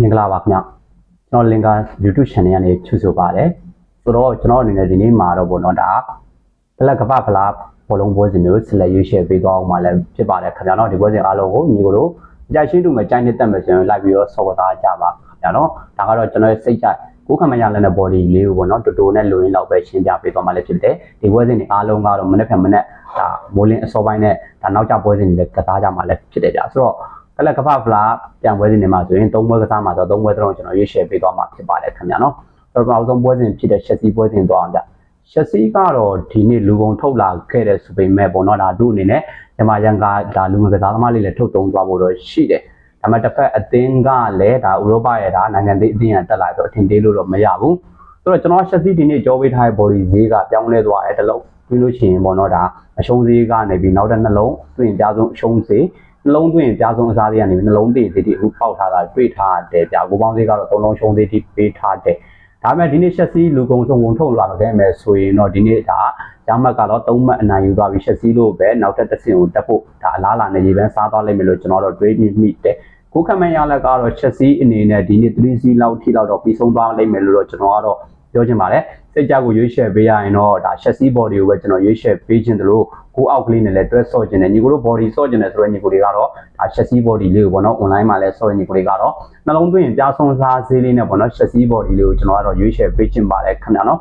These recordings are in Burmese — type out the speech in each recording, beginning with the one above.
မင်္ဂလာပါခင်ဗျကျွန်တော်လင်ကာ YouTube channel ကနေချူဆိုပါတယ်ဆိုတော့ကျွန်တော်အနေနဲ့ဒီနေ့မှာတော့ပေါ့နော်ဒါဖလက်ကပဖလားဘောလုံးပွဲစဉ်မျိုးဆက်လက်ရွေးချယ်ပေးသွားအောင်မှလည်းဖြစ်ပါတယ်ခင်ဗျာနော်ဒီပွဲစဉ်အားလုံးကိုညီကိုတို့ကြိုက်ရှင်းတူမဲ့ကြိုက်နေတက်မယ်ဆိုရင်လိုက်ပြီးတော့ဆော်သားကြပါခင်ဗျာနော်ဒါကတော့ကျွန်တော်ရဲ့စိတ်ကြိုက်ကိုယ်ခံမရလည်းတဲ့ body လေးကိုပေါ့နော်တူတူနဲ့လိုရင်းလောက်ပဲရှင်းပြပေးသွားမှလည်းဖြစ်တယ်ဒီပွဲစဉ်တွေအားလုံးကတော့မနေ့ကမနေ့ဒါမိုးလင်းအစောပိုင်းနဲ့ဒါနောက်ကျပွဲစဉ်တွေလည်းကစားကြမှာလည်းဖြစ်တယ်ဗျာဆိုတော့ ကလကပဖလားပြန်ပွဲစဉ်တွေမှာဆိုရင်၃ပွဲကစားမှာတော့၃ပွဲတုံးကျွန်တော်ရွေးချယ်ပေးသွားမှာဖြစ်ပါတယ်ခင်ဗျာနော်ပထမဆုံးပွဲစဉ်ဖြစ်တဲ့ရှက်စီပွဲစဉ်သွားအောင်ဗျရှက်စီကတော့ဒီနေ့လူကုန်ထုတ်လာခဲ့တဲ့ဆိုပေမဲ့ပေါ့နော်ဒါသူ့အနေနဲ့ညမရန်ကဒါလူငယ်ကစားသမားလေးလည်းထုတ်သုံးသွားဖို့တော့ရှိတယ်ဒါပေမဲ့တစ်ဖက်အသင်းကလည်းဒါဥရောပရဲ့ဒါနိုင်ငံသေးအသင်းကတက်လာတော့အထင်သေးလို့တော့မရဘူးဆိုတော့ကျွန်တော်ရှက်စီဒီနေ့ကြောပေးထားတဲ့ body ဈေးကပြောင်းလဲသွားတယ်တလုံးပြီးလို့ရှိရင်ပေါ့နော်ဒါအရှုံးဈေးကနေပြီးနောက်တဲ့နှလုံးတွင်ပြဆုံးအရှုံးဈေး နှလုံးသွင်းပြားဆုံးအစားတွေကနေနှလုံးသေးသေးတိအခုပေါက်ထားတာတွေ့ထားတယ်ဗျာကိုပေါင်းသေးကတော့သုံးလုံးရှုံးသေးတိပေးထားတယ်ဒါပေမဲ့ဒီနေ့ရှက်စီလူကုံဆုံးဝင်ထုတ်လာခဲ့မယ်ဆိုရင်တော့ဒီနေ့ဒါရမတ်ကတော့၃မှတ်အနိုင်ယူသွားပြီးရှက်စီလို့ပဲနောက်ထပ်တစ်ဆင့်ကိုတက်ဖို့ဒါအလားလာနေရေပန်းစားသွားလိမ့်မယ်လို့ကျွန်တော်တို့တွေးမိတယ်ကိုကမန်ရလက်ကတော့ချက်စီအနေနဲ့ဒီနေ့3စီလောက်ထိလောက်တော့ပြီးဆုံးသွားလိမ့်မယ်လို့တော့ကျွန်တော်ကတော့ပြောချင်ပါတယ် စိတ်ကြကိုရွေးချယ်ပေးရရင်တော့ဒါချက်စီ body ကိုပဲကျွန်တော်ရွေးချယ်ပေးခြင်းတလို့ကိုအောက်ကလေးနဲ့လည်းတွဲဆော့ခြင်းနဲ့ညီကိုတို့ body ဆော့ခြင်းနဲ့ဆိုတော့ညီကိုတွေကတော့ဒါချက်စီ body လေးကိုပေါ့နော် online မှာလည်းဆော့ညီကိုတွေကတော့နှလုံးသွင်းပြားဆုံးစားဈေးလေးနဲ့ပေါ့နော်ချက်စီ body လေးကိုကျွန်တော်ကတော့ရွေးချယ်ပေးခြင်းပါတယ်ခင်ဗျာနော်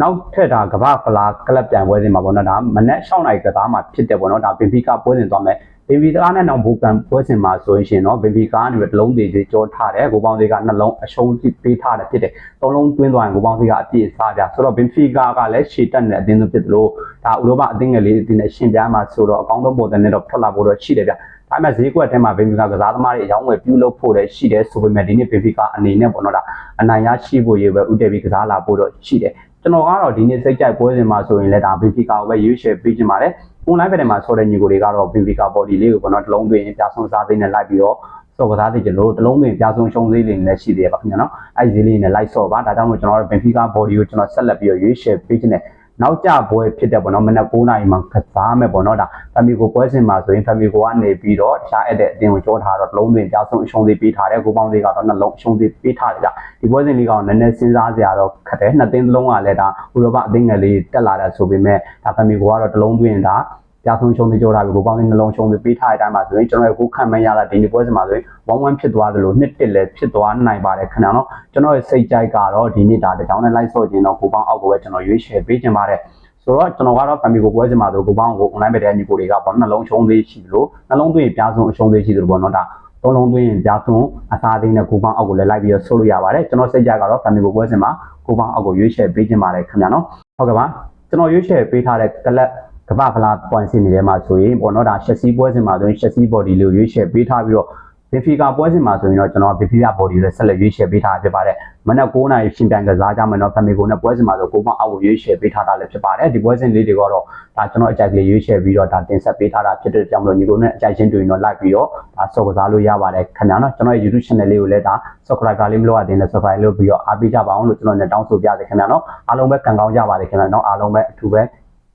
နောက်ထပ်ဒါကမ္ဘာဖလားကလပ်ပြန်ပွဲစဉ်မှာပေါ့နော်ဒါမနက်6နာရီကစားမှာဖြစ်တယ်ပေါ့နော်ဒါဘင်ဖီကာပွဲစဉ်သွားမယ် ဘင်ဖီကာနဲ့နောက်ဘူကန်ပွဲစဉ်မှာဆိုရင်တော့ဘင်ဖီကာကနေတစ်လုံးသေးသေးကြောထားတယ်ကိုပေါင်းသေးကနှလုံးအရှုံးပေးထားတယ်ဖြစ်တယ်သုံးလုံးတွင်းသွားရင်ကိုပေါင်းသေးကအပြည့်စားကြဆိုတော့ဘင်ဖီကာကလည်းရှေ့တက်နေတဲ့အသင်းဆုံးဖြစ်တယ်လို့ဒါဥရောပအသင်းငယ်လေးအသင်းနဲ့ရှင်ပြားမှာဆိုတော့အကောင်းဆုံးပုံစံနဲ့တော့ထွက်လာဖို့တော့ရှိတယ်ဗျဒါပေမဲ့ဈေးကွက်ထဲမှာဘင်ဖီကာကစားသမားတွေအကြောင်းဝယ်ပြုလုပ်ဖို့လည်းရှိတယ်ဆိုပေမဲ့ဒီနေ့ဘင်ဖီကာအနေနဲ့ပေါ့နော်ဒါအနိုင်ရရှိဖို့ရေးပဲဥတည်ပြီးကစားလာဖို့တော့ရှိတယ်ကျွန်တော်ကတော့ဒီနေ့စိတ်ကြိုက်ပွဲစဉ်မှာဆိုရင်လည်းဒါဘင်ဖီကာကိုပဲရွေးချယ်ပေးချင်ပါတယ်။ online ဘက်ထဲမှာဆော်တဲ့ညီကိုတွေကတော့ဘင်ဖီကာ body လေးကိုပေါ့နော်တစ်လုံးသွင်းပြဆုံးစားသိမ်းနဲ့လိုက်ပြီးတော့ဆော့ကစားသိကြလို့တစ်လုံးသွင်းပြဆုံးရှုံးသေးလေးလည်းရှိသေးရပါခင်ဗျာနော်။အဲ့ဒီဈေးလေးနဲ့လိုက်ဆော့ပါဒါကြောင့်မို့ကျွန်တော်တို့ဘင်ဖီကာ body ကိုကျွန်တော်ဆက်လက်ပြီးတော့ရွေးချယ်ပေးချင်တယ် နောက်ကြပွဲဖြစ်တဲ့ပေါ့နော်မနက်9:00နာရီမှာကစားမယ်ပေါ့နော်ဒါဖမီကိုပွဲစဉ်မှာဆိုရင်ဖမီကိုကနေပြီးတော့တခြားအဲ့တဲ့အတင်းကိုကြောထားတော့လုံးသွင်းပြဆုံးအရှုံးသေးပေးထားတယ်ကိုပေါင်းသေးကတော့နှလုံးအရှုံးသေးပေးထားတယ်ဗျဒီပွဲစဉ်လေးကောင်နည်းနည်းစဉ်းစားစရာတော့ခက်တယ်နှစ်တင်းလုံးကလည်းဒါဥရောပအသင်းငယ်လေးတက်လာတာဆိုပေမဲ့ဒါဖမီကိုကတော့တလုံးသွင်းတာ ပြဆုံးရှုံးသေးကြောထားပြီးကိုပေါင်းသေးနှလုံးရှုံးသေးပေးထားတဲ့အတိုင်းမှာဆိုရင်ကျွန်တော်ကိုခံမရတာဒီနေ့ပွဲစဉ်မှာဆိုရင်1-1ဖြစ်သွားသလိုနှစ်တစ်လည်းဖြစ်သွားနိုင်ပါတယ်ခင်ဗျာနော်ကျွန်တော်ရဲ့စိတ်ကြိုက်ကတော့ဒီနေ့ဒါတကြောင်နဲ့လိုက်ဆော့ခြင်းတော့ကိုပေါင်းအောက်ကိုပဲကျွန်တော်ရွေးချယ်ပေးခြင်းပါတယ်ဆိုတော့ကျွန်တော်ကတော့ family ကိုပွဲစဉ်မှာဆိုကိုပေါင်းကို online ပဲတဲ့ညီကိုတွေကပေါ့နှလုံးရှုံးသေးရှိလို့နှလုံးသွင်းပြားဆုံးအရှုံးသေးရှိတယ်ပေါ့နော်ဒါသုံးလုံးသွင်းပြားဆုံးအစားသေးနဲ့ကိုပေါင်းအောက်ကိုလည်းလိုက်ပြီးတော့ဆုပ်လို့ရပါတယ်ကျွန်တော်စိတ်ကြကတော့ family ကိုပွဲစဉ်မှာကိုပေါင်းအောက်ကိုရွေးချယ်ပေးခြင်းပါတယ်ခင်ဗျာနော်ဟုတ်ကဲ့ပါကျွန်တော်ရွေးချယ်ပေးထားတဲ့ကလပ် ကမ္ဘာဖလား point စီနေထဲမှာဆိုရင်ပေါ့နော်ဒါရှက်စီပွဲစဉ်မှာဆိုရင်ရှက်စီ body လေးကိုရွေးချယ်ပေးထားပြီးတော့ဘီဖီကာပွဲစဉ်မှာဆိုရင်တော့ကျွန်တော်ဘီဖီကာ body နဲ့ဆက်လက်ရွေးချယ်ပေးထားဖြစ်ပါတယ်မနက်9:00နာရီရှင်ပြိုင်ကစားကြမယ်နော်ဖမီကိုနဲ့ပွဲစဉ်မှာဆိုကိုမအောက်ကိုရွေးချယ်ပေးထားတာလည်းဖြစ်ပါတယ်ဒီပွဲစဉ်လေးတွေကတော့ဒါကျွန်တော်အကြိုက်ကလေးရွေးချယ်ပြီးတော့ဒါတင်ဆက်ပေးထားတာဖြစ်တဲ့ကြောင့်မလို့ညီကိုနဲ့အကြိုက်ချင်းတွေ့ရင်တော့ like ပြီးတော့ဒါဆော့ကစားလို့ရပါတယ်ခင်ဗျာနော်ကျွန်တော်ရဲ့ YouTube channel လေးကိုလည်းဒါ subscribe လေးမလုပ်ရသေးနဲ့ subscribe လုပ်ပြီးတော့အားပေးကြပါအောင်လို့ကျွန်တော်နဲ့တောင်းဆိုပြရစေခင်ဗျာနော်အားလုံးပဲကံကောင်းကြပါစေခင်ဗျာနော်အားလုံးပဲအထူးပဲ